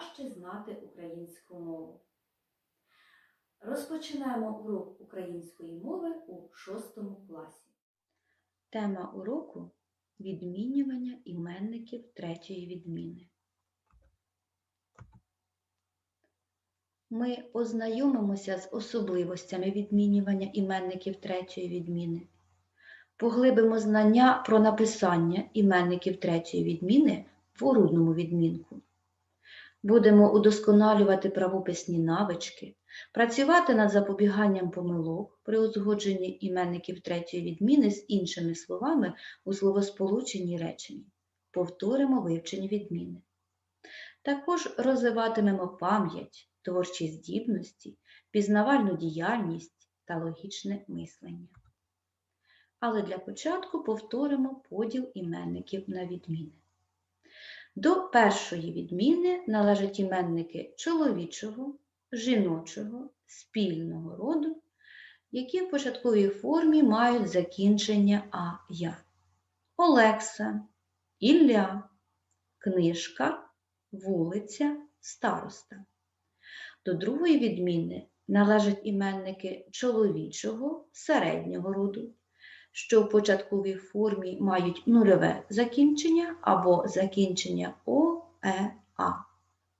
краще знати українську мову. Розпочинаємо урок української мови у шостому класі. Тема уроку відмінювання іменників третьої відміни. Ми ознайомимося з особливостями відмінювання іменників третьої відміни. Поглибимо знання про написання іменників третьої відміни в орудному відмінку. Будемо удосконалювати правописні навички, працювати над запобіганням помилок при узгодженні іменників третьої відміни з іншими словами у словосполученні реченні. Повторимо вивчені відміни. Також розвиватимемо пам'ять, творчі здібності, пізнавальну діяльність та логічне мислення. Але для початку повторимо поділ іменників на відміни. До першої відміни належать іменники чоловічого, жіночого, спільного роду, які в початковій формі мають закінчення а-я. Олекса, Ілля, книжка, вулиця, староста. До другої відміни належать іменники чоловічого, середнього роду, що в початковій формі мають нульове закінчення або закінчення о, е, а.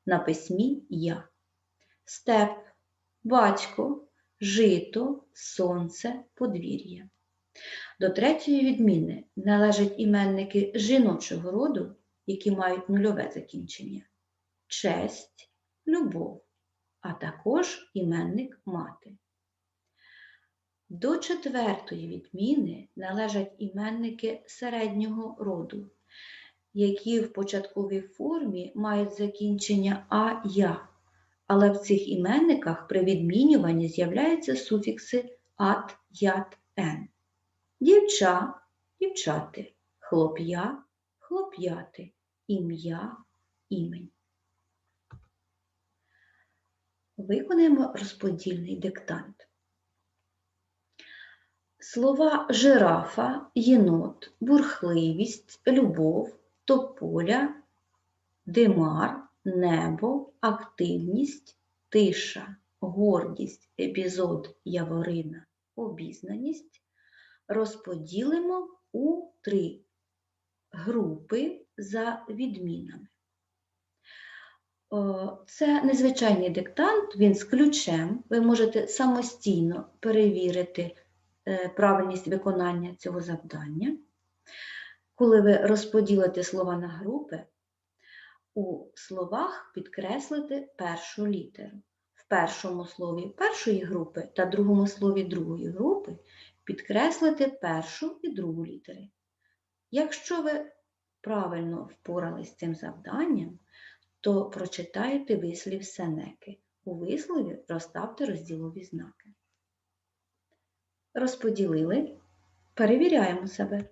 На письмі я. Степ, батько, жито, сонце, подвір'я. До третьої відміни належать іменники жіночого роду, які мають нульове закінчення, честь, любов, а також іменник мати. До четвертої відміни належать іменники середнього роду, які в початковій формі мають закінчення а-я, але в цих іменниках при відмінюванні з'являються суфікси ат, ят, ен. Дівча, дівчати, хлоп'я, хлоп'яти, ім'я, імень. Виконаємо розподільний диктант. Слова жирафа, єнот, бурхливість, любов, тополя, димар, небо, активність, тиша, гордість, епізод, яворина, обізнаність розподілимо у три групи за відмінами. Це незвичайний диктант, він з ключем. Ви можете самостійно перевірити е, правильність виконання цього завдання. Коли ви розподілите слова на групи, у словах підкреслите першу літеру. В першому слові першої групи та другому слові другої групи підкреслити першу і другу літери. Якщо ви правильно впорались з цим завданням, то прочитайте вислів Сенеки. У вислові розставте розділові знаки. Розподілили. Перевіряємо себе.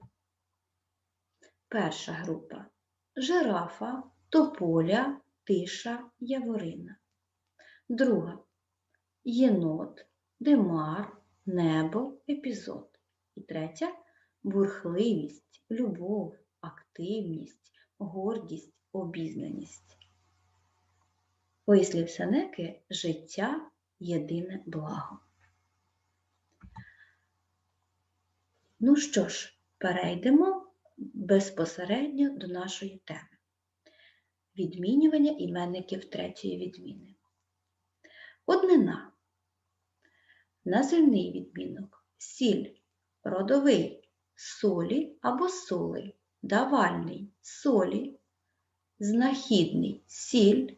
Перша група жирафа, тополя, тиша, яворина. Друга єнот, димар, небо, епізод. І третя бурхливість, любов, активність, гордість, обізнаність. Вислів Сенеки життя єдине благо. Ну що ж, перейдемо безпосередньо до нашої теми. Відмінювання іменників третьої відміни. Однина. Називний відмінок. Сіль, родовий. Солі або соли, давальний. Солі, знахідний. Сіль,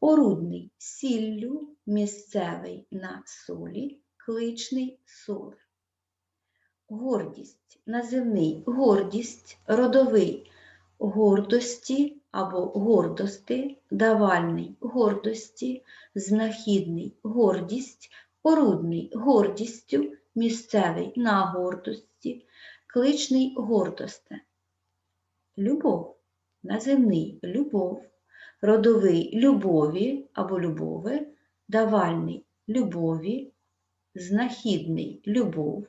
орудний. Сіллю, місцевий на солі, кличний. Соли. Гордість, називний гордість, родовий гордості або гордости, давальний гордості, знахідний гордість, орудний гордістю, місцевий на гордості, кличний гордосте. Любов, називний любов, родовий любові або любови, давальний любові, знахідний любов,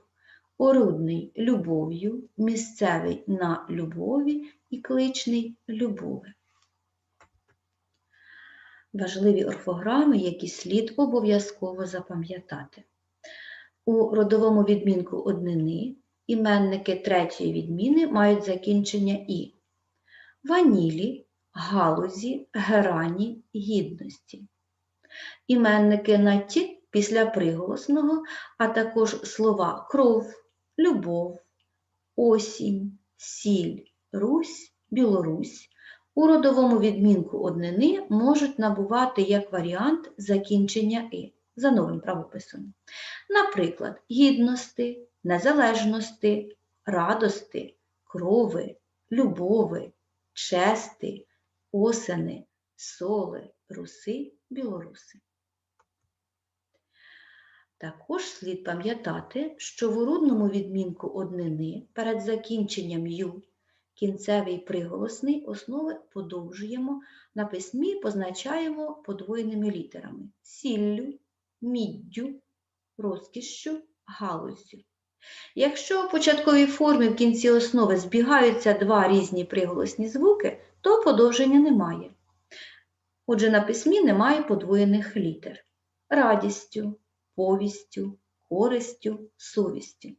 орудний любов'ю, місцевий на любові і кличний любове. Важливі орфограми, які слід обов'язково запам'ятати. У родовому відмінку однини іменники третьої відміни мають закінчення і ванілі, галузі, герані, гідності. Іменники на ті після приголосного, а також слова кров, любов, осінь, сіль, Русь, Білорусь у родовому відмінку однини можуть набувати як варіант закінчення «и» за новим правописом. Наприклад, гідності, незалежності, радости, крови, любови, чести, осени, соли, руси, білоруси. Також слід пам'ятати, що в урудному відмінку однини перед закінченням ю кінцевий приголосний основи подовжуємо, на письмі позначаємо подвоєними літерами сіллю, міддю, розкішшю, галуззю. Якщо в початковій формі в кінці основи збігаються два різні приголосні звуки, то подовження немає. Отже, на письмі немає подвоєних літер радістю, повістю, користю, совістю.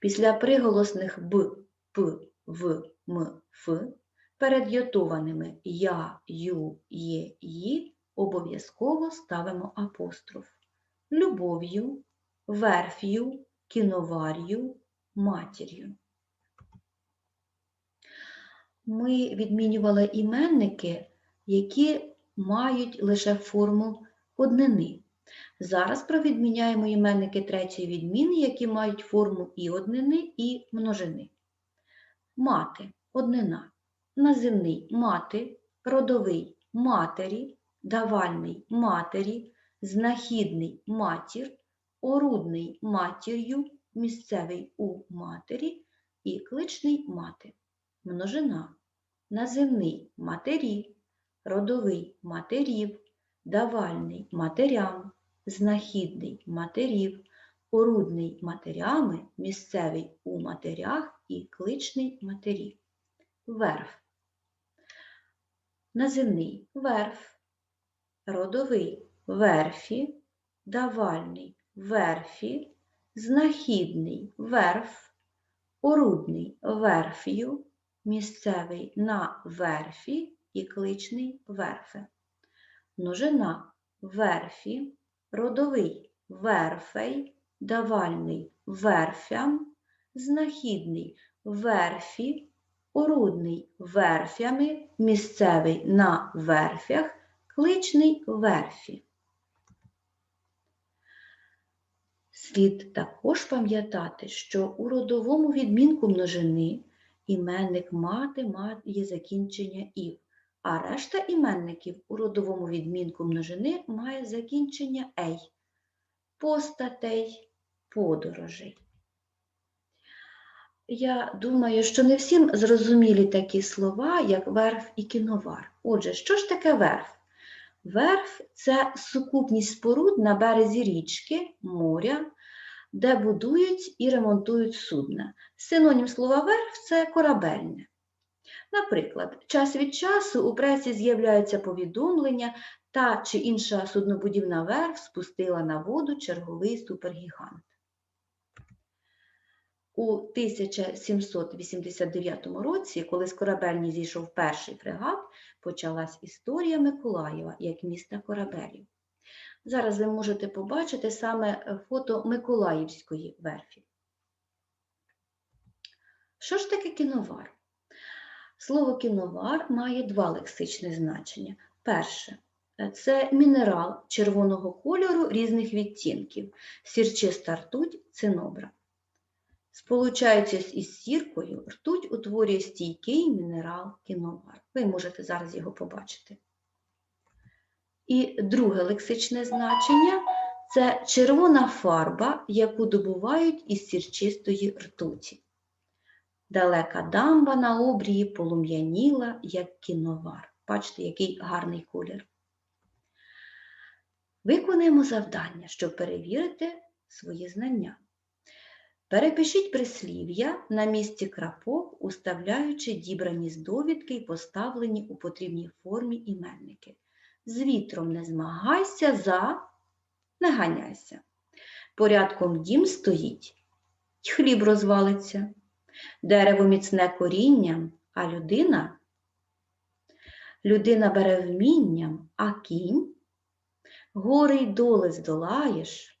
Після приголосних б, п, в, м, ф перед йотованими я, ю, є, ї обов'язково ставимо апостроф. Любов'ю, верф'ю, кіновар'ю, матір'ю. Ми відмінювали іменники, які мають лише форму однини. Зараз провідміняємо іменники третьої відміни, які мають форму і однини, і множини. Мати однина, називний мати, родовий матері, давальний матері, знахідний матір, орудний матір'ю, місцевий у матері і кличний мати. Множина, називний матері, родовий матерів, давальний матерям, знахідний матерів, орудний матерями, місцевий у матерях і кличний матерів. Верф. Називний верф, родовий верфі, давальний верфі, знахідний верф, орудний верфію, місцевий на верфі і кличний верфе. Множина верфі, родовий верфей, давальний верфям, знахідний верфі, орудний верфями, місцевий на верфях, кличний верфі. Слід також пам'ятати, що у родовому відмінку множини іменник мати має закінчення ів, а решта іменників у родовому відмінку множини має закінчення ей, постатей, подорожей. Я думаю, що не всім зрозумілі такі слова, як верф і кіновар. Отже, що ж таке верф? Верф це сукупність споруд на березі річки, моря, де будують і ремонтують судна. Синонім слова верф це корабельне. Наприклад, час від часу у пресі з'являються повідомлення, та чи інша суднобудівна верф спустила на воду черговий супергігант. У 1789 році, коли з корабельні зійшов перший фрегат, почалась історія Миколаєва як міста корабелів. Зараз ви можете побачити саме фото Миколаївської верфі. Що ж таке кіновар? Слово кіновар має два лексичні значення. Перше це мінерал червоного кольору різних відтінків, сірчиста ртуть, цинобра. Сполучаючись із сіркою, ртуть утворює стійкий мінерал кіновар. Ви можете зараз його побачити. І друге лексичне значення це червона фарба, яку добувають із сірчистої ртуті. Далека дамба на обрії полум'яніла, як кіновар. Бачите, який гарний колір. Виконуємо завдання, щоб перевірити свої знання. Перепишіть прислів'я на місці крапок, уставляючи дібрані з довідки і поставлені у потрібній формі іменники. З вітром не змагайся, за не ганяйся. Порядком дім стоїть, хліб розвалиться. Дерево міцне корінням, а людина людина бере вмінням, а кінь гори й доли здолаєш.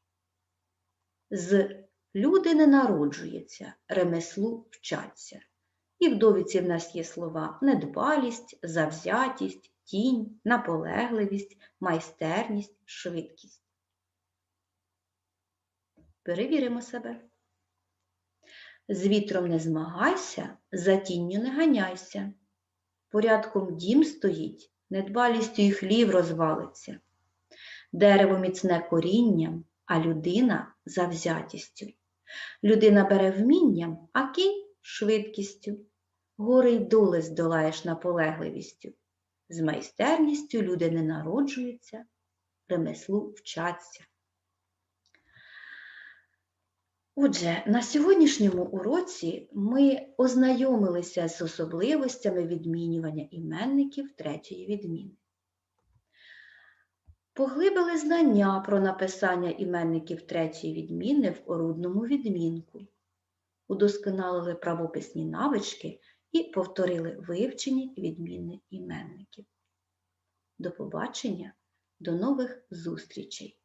З люди не народжується, ремеслу вчаться. І в довідці в нас є слова недбалість, завзятість, тінь, наполегливість, майстерність, швидкість. Перевіримо себе. З вітром не змагайся, за тінню не ганяйся. Порядком дім стоїть, недбалістю і хлів розвалиться. Дерево міцне корінням, а людина завзятістю. Людина бере вмінням, а кінь швидкістю. Гори й доли здолаєш наполегливістю. З майстерністю люди не народжуються, ремеслу вчаться. Отже, на сьогоднішньому уроці ми ознайомилися з особливостями відмінювання іменників третьої відміни. Поглибили знання про написання іменників третьої відміни в орудному відмінку, удосконалили правописні навички і повторили вивчені відміни іменників. До побачення, до нових зустрічей!